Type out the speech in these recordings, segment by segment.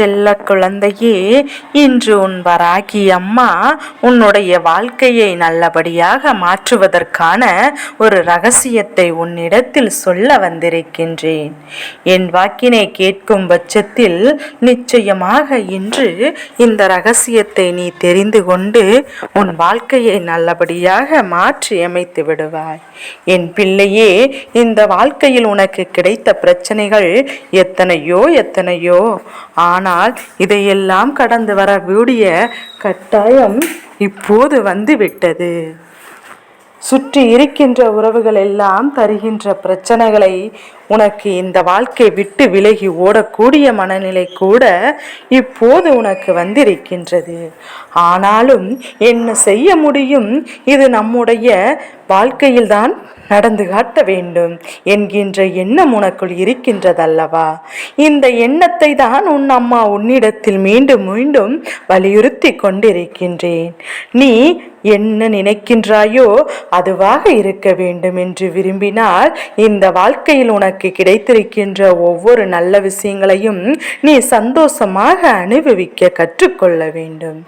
செல்ல குழந்தையே இன்று உன் வராகி அம்மா உன்னுடைய வாழ்க்கையை நல்லபடியாக மாற்றுவதற்கான ஒரு ரகசியத்தை உன்னிடத்தில் சொல்ல வந்திருக்கின்றேன். என் வாக்கினை கேட்கும் பட்சத்தில் நிச்சயமாக இன்று இந்த ரகசியத்தை நீ தெரிந்து கொண்டு உன் வாழ்க்கையை நல்லபடியாக மாற்றி அமைத்து விடுவாய். என் பிள்ளையே இந்த வாழ்க்கையில் உனக்கு கிடைத்த பிரச்சனைகள் எத்தனையோ எத்தனையோ. ஆனால் இதையெல்லாம் கடந்து வரக்கூடிய கட்டாயம் இப்போது வந்து விட்டது சுற்றி இருக்கின்ற உறவுகள் எல்லாம் தருகின்ற பிரச்சனைகளை உனக்கு இந்த வாழ்க்கை விட்டு விலகி ஓடக்கூடிய மனநிலை கூட இப்போது உனக்கு வந்திருக்கின்றது. ஆனாலும் என்ன செய்ய முடியும்? இது நம்முடைய வாழ்க்கையில்தான் நடந்து காட்ட வேண்டும் என்கின்ற எண்ணம் உனக்குள் இருக்கின்றதல்லவா? இந்த எண்ணத்தை தான் உன் அம்மா உன்னிடத்தில் மீண்டும் மீண்டும் வலியுறுத்தி கொண்டிருக்கின்றேன். நீ என்ன நினைக்கின்றாயோ அதுவாக இருக்க வேண்டும் என்று விரும்பினால் இந்த வாழ்க்கையில் உனக்கு கிடைத்திருக்கின்ற ஒவ்வொரு நல்ல விஷயங்களையும் நீ சந்தோஷமாக அனுபவிக்க கற்றுக்கொள்ள வேண்டும்.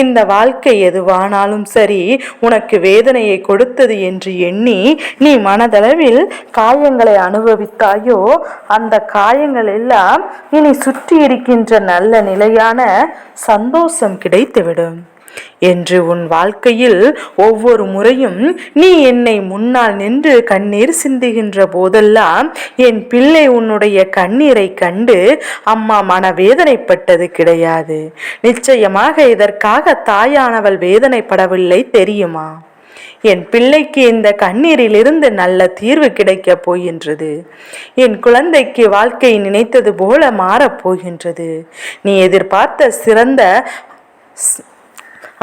இந்த வாழ்க்கை எதுவானாலும் சரி உனக்கு வேதனையை கொடுத்தது என்று எண்ணி நீ மனதளவில் காயங்களை அனுபவித்தாயோ அந்த காயங்கள் எல்லாம் இனி சுற்றி இருக்கின்ற நல்ல நிலையான சந்தோஷம் கிடைத்துவிடும். என்று உன் வாழ்க்கையில் ஒவ்வொரு முறையும் நீ என்னை முன்னால் நின்று கண்ணீர் சிந்துகின்ற போதெல்லாம் என் பிள்ளை உன்னுடைய கண்ணீரை கண்டு அம்மா மனவேதனைப்பட்டது கிடையாது. நிச்சயமாக இதற்காக தாயானவள் வேதனைப்படவில்லை தெரியுமா? என் பிள்ளைக்கு இந்த கண்ணீரிலிருந்து நல்ல தீர்வு கிடைக்கப் போகின்றது. என் குழந்தைக்கு வாழ்க்கை நினைத்தது போல மாறப் போகின்றது. நீ எதிர்பார்த்த சிறந்த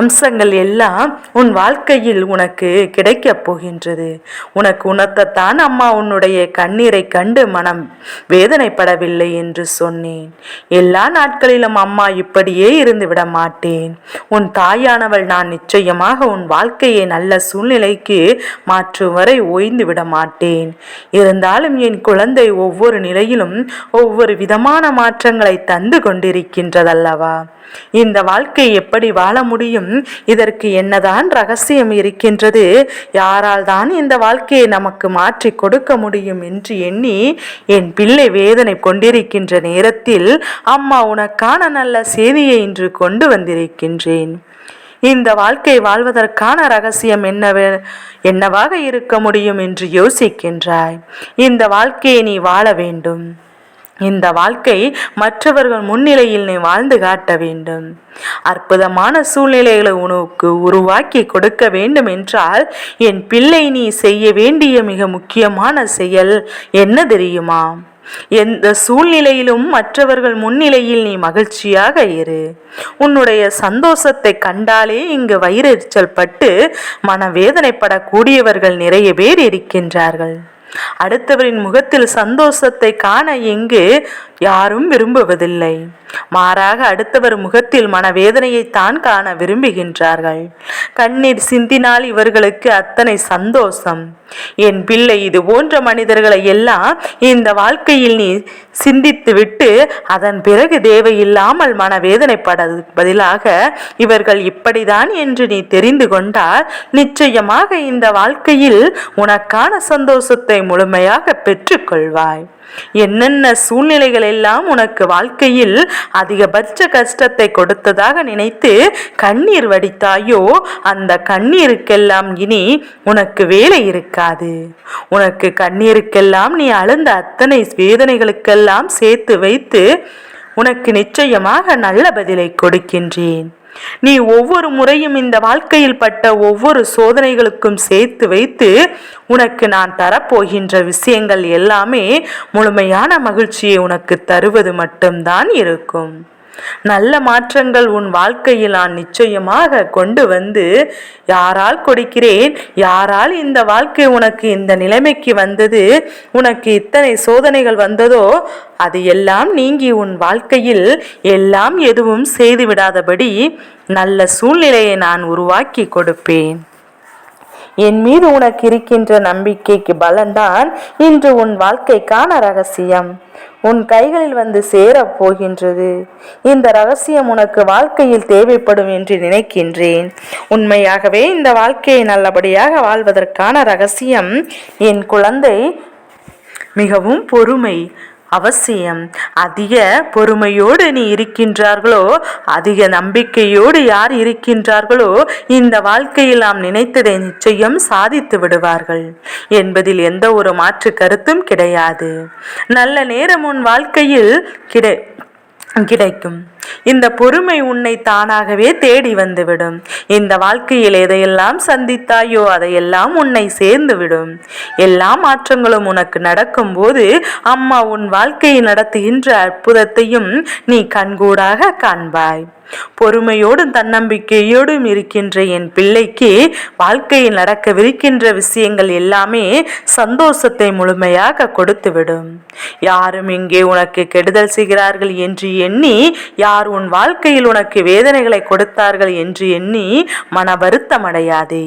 அம்சங்கள் எல்லாம் உன் வாழ்க்கையில் உனக்கு கிடைக்கப் போகின்றது. உனக்கு உணர்த்தத்தான் அம்மா உன்னுடைய கண்ணீரை கண்டு மனம் வேதனைப்படவில்லை என்று சொன்னேன். எல்லா நாட்களிலும் அம்மா இப்படியே இருந்து விட மாட்டேன். உன் தாயானவள் நான் நிச்சயமாக உன் வாழ்க்கையை நல்ல சூழ்நிலைக்கு மாற்றும் வரை ஓய்ந்து விட மாட்டேன். இருந்தாலும் என் குழந்தை ஒவ்வொரு நிலையிலும் ஒவ்வொரு விதமான மாற்றங்களை தந்து கொண்டிருக்கின்றதல்லவா? இந்த வாழ்க்கை எப்படி வாழ முடியும்? இதற்கு என்னதான் ரகசியம் இருக்கின்றது? யாரால் தான் இந்த வாழ்க்கையை நமக்கு மாற்றி கொடுக்க முடியும்? என்று எண்ணி என் பிள்ளை வேதனை கொண்டிருக்கின்ற நேரத்தில் அம்மா உனக்கான நல்ல செய்தியை இன்று கொண்டு வந்திருக்கின்றேன். இந்த வாழ்க்கை வாழ்வதற்கான ரகசியம் என்னவ என்னவாக இருக்க முடியும்? என்று யோசிக்கின்றாய். இந்த வாழ்க்கையை நீ வாழ வேண்டும். இந்த வாழ்க்கை மற்றவர்கள் முன்னிலையில் நீ வாழ்ந்து காட்ட வேண்டும். அற்புதமான சூழ்நிலைகளை உனக்கு உருவாக்கி கொடுக்க வேண்டும் என்றால் என் பிள்ளை நீ செய்ய வேண்டிய மிக முக்கியமான செயல் என்ன தெரியுமா? எந்த சூழ்நிலையிலும் மற்றவர்கள் முன்னிலையில் நீ மகிழ்ச்சியாக இரு. உன்னுடைய சந்தோஷத்தை கண்டாலே இங்கு வயிறெரிச்சல் பட்டு மனவேதனைப்படக்கூடியவர்கள் நிறைய பேர் இருக்கின்றார்கள். அடுத்தவரின் முகத்தில் சந்தோஷத்தை காண இங்கு யாரும் விரும்புவதில்லை. மாறாக அடுத்தவர் முகத்தில் மனவேதனையை தான் காண விரும்புகின்றார்கள். கண்ணீர் சிந்தினால் இவர்களுக்கு அத்தனை சந்தோஷம். என் பிள்ளை இது போன்ற மனிதர்களை எல்லாம் இந்த வாழ்க்கையில் நீ சிந்தித்து விட்டு அதன் பிறகு தேவையில்லாமல் மனவேதனைப்பட பதிலாக இவர்கள் இப்படிதான் என்று நீ தெரிந்து கொண்டால் நிச்சயமாக இந்த வாழ்க்கையில் உனக்கான சந்தோஷத்தை முழுமையாக பெற்றுக்கொள்வாய். என்னென்ன சூழ்நிலைகள் எல்லாம் உனக்கு வாழ்க்கையில் அதிகபட்ச கஷ்டத்தை கொடுத்ததாக நினைத்து கண்ணீர் வடித்தாயோ அந்த கண்ணீருக்கெல்லாம் இனி உனக்கு வேலை இருக்காது. உனக்கு கண்ணீருக்கெல்லாம் நீ அழுந்த அத்தனை வேதனைகளுக்கெல்லாம் சேர்த்து வைத்து உனக்கு நிச்சயமாக நல்ல பதிலை கொடுக்கின்றேன். நீ ஒவ்வொரு முறையும் இந்த வாழ்க்கையில் பட்ட ஒவ்வொரு சோதனைகளுக்கும் சேர்த்து வைத்து உனக்கு நான் தரப்போகின்ற விஷயங்கள் எல்லாமே முழுமையான மகிழ்ச்சியை உனக்கு தருவது மட்டும்தான் இருக்கும். நல்ல மாற்றங்கள் உன் வாழ்க்கையில் நான் நிச்சயமாக கொண்டு வந்து யாரால் கொடுக்கிறேன்? யாரால் இந்த வாழ்க்கை உனக்கு இந்த நிலைமைக்கு வந்தது? உனக்கு இத்தனை சோதனைகள் வந்ததோ? அது எல்லாம் நீங்கி உன் வாழ்க்கையில் எல்லாம் எதுவும் செய்துவிடாதபடி நல்ல சூழ்நிலையை நான் உருவாக்கி கொடுப்பேன். என் மீது உனக்கு இருக்கின்ற நம்பிக்கைக்கு பலன்தான் இன்று உன் வாழ்க்கைக்கான ரகசியம். உன் கைகளில் வந்து சேரப் போகின்றது. இந்த ரகசியம் உனக்கு வாழ்க்கையில் தேவைப்படும் என்று நினைக்கின்றேன். உண்மையாகவே இந்த வாழ்க்கையை நல்லபடியாக வாழ்வதற்கான ரகசியம் என் குழந்தை மிகவும் பொறுமை. அவசியம். அதிக பொறுமையோடு நீ இருக்கின்றார்களோ அதிக நம்பிக்கையோடு யார் இருக்கின்றார்களோ இந்த வாழ்க்கையில் நாம் நினைத்ததை நிச்சயம் சாதித்து விடுவார்கள். என்பதில் எந்த ஒரு மாற்று கருத்தும் கிடையாது. நல்ல நேரம் உன் வாழ்க்கையில் கிடை கிடைக்கும். இந்த பொறுமை உன்னை தானாகவே தேடி வந்துவிடும். இந்த வாழ்க்கையில் எதையெல்லாம் சந்தித்தாயோ அதையெல்லாம் உன்னை சேர்ந்துவிடும். எல்லா மாற்றங்களும் உனக்கு நடக்கும்போது அம்மா உன் வாழ்க்கையை நடத்துகின்ற அற்புதத்தையும் நீ கண்கூடாக காண்பாய். பொறுமையோடும் தன்னம்பிக்கையோடும் இருக்கின்ற என் பிள்ளைக்கு வாழ்க்கையில் நடக்கவிருக்கின்ற விஷயங்கள் எல்லாமே சந்தோஷத்தை முழுமையாக கொடுத்துவிடும். யாரும் இங்கே உனக்கு கெடுதல் செய்கிறார்கள் என்று எண்ணி யார் யார் உன் வாழ்க்கையில் உனக்கு வேதனைகளை கொடுத்தார்கள் என்று எண்ணி மன வருத்தம் அடையாதே.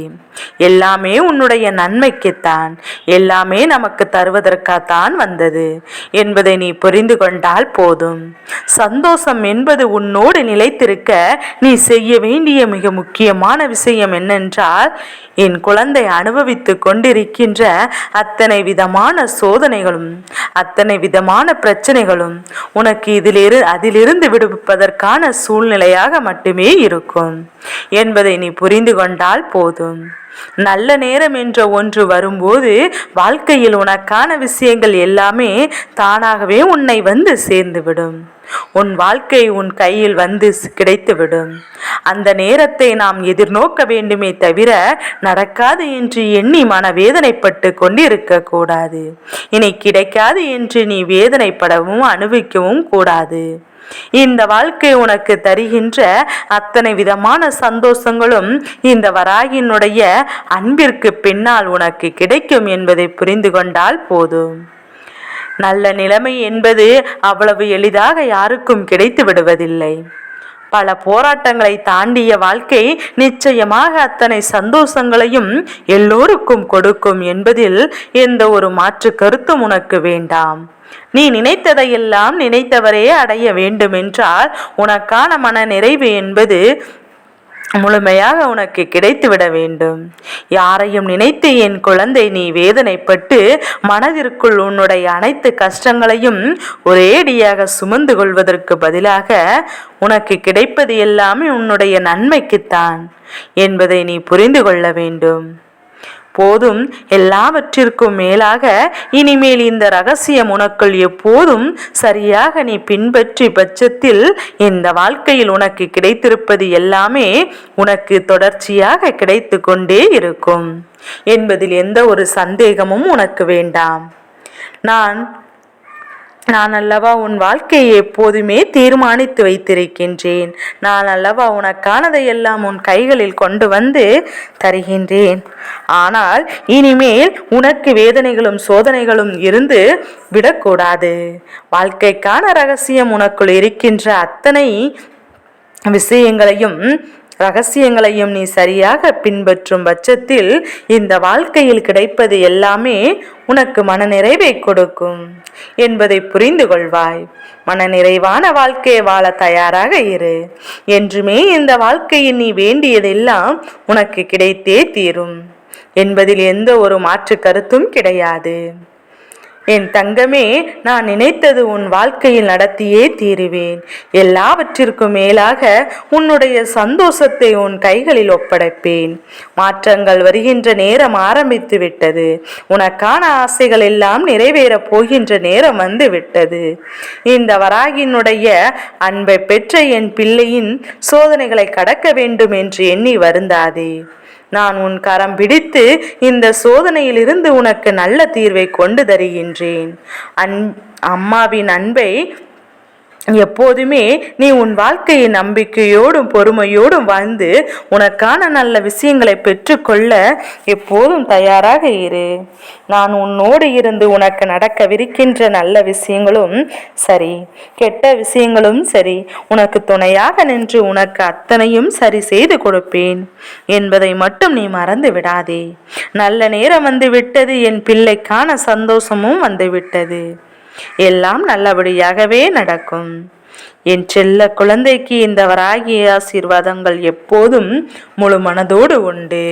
எல்லாமே உன்னுடைய நன்மைக்குத்தான். எல்லாமே நமக்கு தருவதற்காகத்தான் வந்தது. என்பதை நீ புரிந்து கொண்டால் போதும். சந்தோஷம் என்பது உன்னோடு நிலைத்திருக்க நீ செய்ய வேண்டிய மிக முக்கியமான விஷயம் என்னென்றால் என் குழந்தை அனுபவித்து கொண்டிருக்கின்ற அத்தனை விதமான சோதனைகளும் அத்தனை விதமான பிரச்சனைகளும் உனக்கு இதிலிரு அதிலிருந்து விடுவிப்பது விடுவிப்பதற்கான சூழ்நிலையாக மட்டுமே இருக்கும். என்பதை நீ புரிந்து கொண்டால் போதும். நல்ல நேரம் என்ற ஒன்று வரும்போது வாழ்க்கையில் உனக்கான விஷயங்கள் எல்லாமே தானாகவே உன்னை வந்து சேர்ந்துவிடும். உன் வாழ்க்கை உன் கையில் வந்து கிடைத்துவிடும். அந்த நேரத்தை நாம் எதிர்நோக்க வேண்டுமே தவிர நடக்காது என்று எண்ணி மனவேதனைப்பட்டு கொண்டிருக்க கூடாது. இனி கிடைக்காது என்று நீ வேதனைப்படவும் அனுபவிக்கவும் கூடாது. இந்த வாழ்க்கை உனக்கு தருகின்ற அத்தனை விதமான சந்தோஷங்களும் இந்த வராகினுடைய அன்பிற்கு பின்னால் உனக்கு கிடைக்கும் என்பதை புரிந்து கொண்டால் போதும். நல்ல நிலைமை என்பது அவ்வளவு எளிதாக யாருக்கும் கிடைத்து விடுவதில்லை. பல போராட்டங்களை தாண்டிய வாழ்க்கை நிச்சயமாக அத்தனை சந்தோஷங்களையும் எல்லோருக்கும் கொடுக்கும் என்பதில் எந்த ஒரு மாற்று கருத்தும் உனக்கு வேண்டாம். நீ நினைத்ததையெல்லாம் நினைத்தவரே அடைய வேண்டுமென்றால் உனக்கான மன நிறைவு என்பது முழுமையாக உனக்கு கிடைத்துவிட வேண்டும். யாரையும் நினைத்து என் குழந்தை நீ வேதனைப்பட்டு மனதிற்குள் உன்னுடைய அனைத்து கஷ்டங்களையும் ஒரேடியாக சுமந்து கொள்வதற்கு பதிலாக உனக்கு கிடைப்பது எல்லாமே உன்னுடைய நன்மைக்குத்தான் என்பதை நீ புரிந்து கொள்ள வேண்டும். போதும் எல்லாவற்றிற்கும் மேலாக இனிமேல் இந்த ரகசியம் உனக்குள் எப்போதும் சரியாக நீ பின்பற்றி பட்சத்தில் இந்த வாழ்க்கையில் உனக்கு கிடைத்திருப்பது எல்லாமே உனக்கு தொடர்ச்சியாக கிடைத்து கொண்டே இருக்கும் என்பதில் எந்த ஒரு சந்தேகமும் உனக்கு வேண்டாம். நான் நான் அல்லவா உன் வாழ்க்கையை எப்போதுமே தீர்மானித்து வைத்திருக்கின்றேன். நான் அல்லவா உனக்கானதை எல்லாம் உன் கைகளில் கொண்டு வந்து தருகின்றேன். ஆனால் இனிமேல் உனக்கு வேதனைகளும் சோதனைகளும் இருந்து விடக்கூடாது. வாழ்க்கைக்கான ரகசியம் உனக்குள் இருக்கின்ற அத்தனை விஷயங்களையும் ரகசியங்களையும் நீ சரியாக பின்பற்றும் பட்சத்தில் இந்த வாழ்க்கையில் கிடைப்பது எல்லாமே உனக்கு மனநிறைவை கொடுக்கும் என்பதை புரிந்து கொள்வாய். மனநிறைவான வாழ்க்கையை வாழ தயாராக இரு. என்றுமே இந்த வாழ்க்கையில் நீ வேண்டியதெல்லாம் உனக்கு கிடைத்தே தீரும். என்பதில் எந்த ஒரு மாற்று கருத்தும் கிடையாது. என் தங்கமே நான் நினைத்தது உன் வாழ்க்கையில் நடத்தியே தீருவேன். எல்லாவற்றிற்கும் மேலாக உன்னுடைய சந்தோஷத்தை உன் கைகளில் ஒப்படைப்பேன். மாற்றங்கள் வருகின்ற நேரம் ஆரம்பித்து விட்டது. உனக்கான ஆசைகள் எல்லாம் நிறைவேறப் போகின்ற நேரம் வந்து விட்டது. இந்த வராகினுடைய அன்பை பெற்ற என் பிள்ளையின் சோதனைகளை கடக்க வேண்டும் என்று எண்ணி வருந்தாதே. நான் உன் கரம் பிடித்து இந்த சோதனையிலிருந்து உனக்கு நல்ல தீர்வை கொண்டு தருகின்றேன். அன் அம்மாவின் அன்பை எப்போதுமே நீ உன் வாழ்க்கையை நம்பிக்கையோடும் பொறுமையோடும் வாழ்ந்து உனக்கான நல்ல விஷயங்களை பெற்றுக்கொள்ள எப்போதும் தயாராக இரு. நான் உன்னோடு இருந்து உனக்கு நடக்கவிருக்கின்ற நல்ல விஷயங்களும் சரி கெட்ட விஷயங்களும் சரி உனக்கு துணையாக நின்று உனக்கு அத்தனையும் சரி செய்து கொடுப்பேன். என்பதை மட்டும் நீ மறந்து விடாதே. நல்ல நேரம் வந்து விட்டது என் பிள்ளைக்கான சந்தோஷமும் வந்து விட்டது எல்லாம் நல்லபடியாகவே நடக்கும். என் செல்ல குழந்தைக்கு இந்த வராகி ஆசீர்வாதங்கள் எப்போதும் முழு மனதோடு உண்டு.